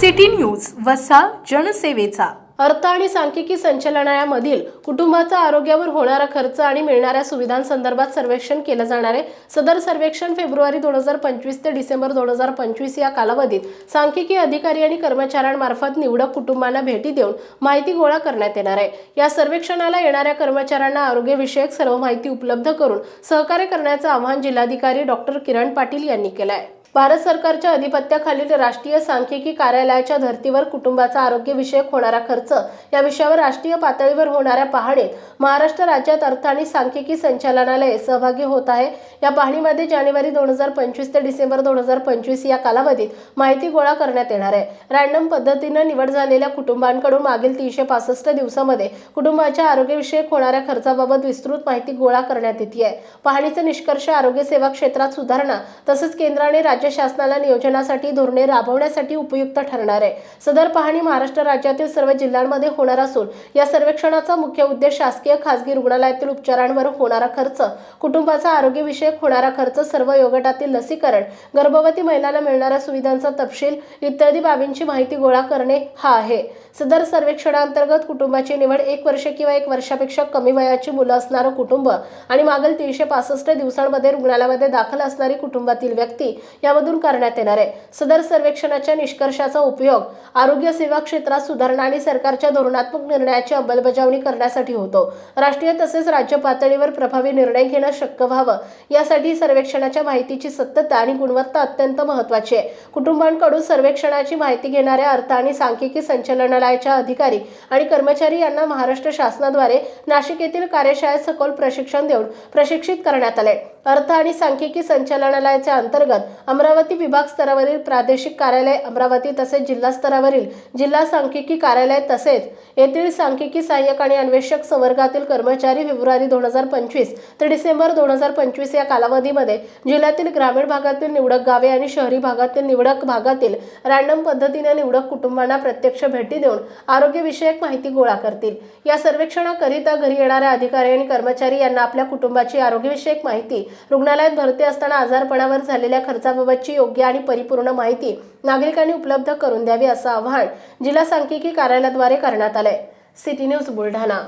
City news वसा जनसेवेचा. अर्थ आणि सांख्यिकी संचालनालयामधील कुटुंबाचा आरोग्यावर होणारा खर्च आणि मिळणाऱ्या सुविधांसंदर्भात सर्वेक्षण केलं जाणार आहे. सदर सर्वेक्षण फेब्रुवारी दोन हजार पंचवीस ते डिसेंबर दोन हजार पंचवीस या कालावधीत सांख्यिकी अधिकारी आणि कर्मचाऱ्यांमार्फत निवडक कुटुंबांना भेटी देऊन माहिती गोळा करण्यात येणार आहे. या सर्वेक्षणाला येणाऱ्या कर्मचाऱ्यांना आरोग्यविषयक सर्व माहिती उपलब्ध करून सहकार्य करण्याचं आवाहन जिल्हाधिकारी डॉक्टर किरण पाटील यांनी केलं आहे भारत सरकारच्या अधिपत्याखालील राष्ट्रीय सांख्यिकी कार्यालयाच्या धर्तीवर कुटुंबाचा आरोग्यविषयक होणारा खर्च या विषयावर राष्ट्रीय पातळीवर होणाऱ्या पाहणीत महाराष्ट्र राज्यात अर्थ आणि सांख्यिकी संचालनालय सहभागी होत आहे. या पाहणीमध्ये जानेवारी दोन हजार पंचवीस ते डिसेंबर दोन हजार पंचवीस या कालावधीत माहिती गोळा करण्यात येणार आहे. रॅन्डम पद्धतीनं निवड झालेल्या कुटुंबांकडून मागील तीनशे पासष्ट दिवसामध्ये कुटुंबाच्या आरोग्यविषयक होणाऱ्या खर्चाबाबत विस्तृत माहिती गोळा करण्यात येते आहे पाहणीचे निष्कर्ष आरोग्य सेवा क्षेत्रात सुधारणा तसंच केंद्र आणि राज्य शासनाला नियोजनासाठी धोरणे राबवण्यासाठी उपयुक्त ठरणार आहे. सदर पाहणी महाराष्ट्र राज्यातील सर्व जिल्ह्यांमध्ये होणार असून या सर्वेक्षणाचा मुख्य उद्देश शासकीय खासगी रुग्णालयातील उपचारांवर होणारा खर्च कुटुंबाचा आरोग्यविषयक होणारा खर्च सर्व योगटातील लसीकरण गर्भवती महिलांना मिळणाऱ्या सुविधांचा तपशील इत्यादी बाबींची माहिती गोळा करणे हा आहे. सदर सर्वेक्षणांतर्गत कुटुंबाची निवड एक वर्ष किंवा एक वर्षापेक्षा कमी वयाची मुलं असणारं कुटुंब आणि मागील तीनशे पासष्ट दिवसांमध्ये रुग्णालयामध्ये दाखल असणारी कुटुंबातील व्यक्ती यामधून करण्यात येणार आहे. सदर सर्वेक्षणाच्या निष्कर्षाचा उपयोग आरोग्य सेवा क्षेत्रात सुधारणा आणि सरकारच्या धोरणात्मक निर्णयाची अंमलबजावणी करण्यासाठी होतो. राष्ट्रीय तसेच राज्य पातळीवर प्रभावी निर्णय घेणं शक्य व्हावं यासाठी सर्वेक्षणाच्या माहितीची सत्यता आणि गुणवत्ता अत्यंत महत्वाची आहे. कुटुंबांकडून सर्वेक्षणाची माहिती घेणाऱ्या अर्थ आणि सांख्यिकी संचालनालयाच्या अधिकारी आणि कर्मचारी यांना महाराष्ट्र शासनाद्वारे नाशिक येथील कार्यशाळेत सखोल प्रशिक्षण देऊन प्रशिक्षित करण्यात आले. अर्थ आणि सांख्यिकी संचालनालयाच्या अंतर्गत अमरावती विभाग स्तरावरील प्रादेशिक कार्यालय अमरावती तसेच जिल्हा स्तरावरील जिल्हा सांख्यिकी कार्यालय तसेच येथील सांख्यिकी सहाय्यक आणि अन्वेषक संवर्गातील कर्मचारी फेब्रुवारी दोन हजार पंचवीस ते डिसेंबर दोन हजार पंचवीस या कालावधीमध्ये जिल्ह्यातील ग्रामीण भागातील निवडक गावे आणि शहरी भागातील निवडक भागातील रॅन्डम पद्धतीने निवडक कुटुंबांना प्रत्यक्ष भेटी देऊन आरोग्यविषयक माहिती गोळा करतील. या सर्वेक्षणाकरिता घरी येणाऱ्या अधिकारी आणि कर्मचारी यांना आपल्या कुटुंबाची आरोग्यविषयक माहिती रुग्णालयात भरती असताना आजारपणावर झालेल्या याबाबतची योग्य आणि परिपूर्ण माहिती नागरिकांनी उपलब्ध करून द्यावी असं आवाहन जिल्हा सांख्यिकी कार्यालयाद्वारे करण्यात आलंय. City news Buldhana.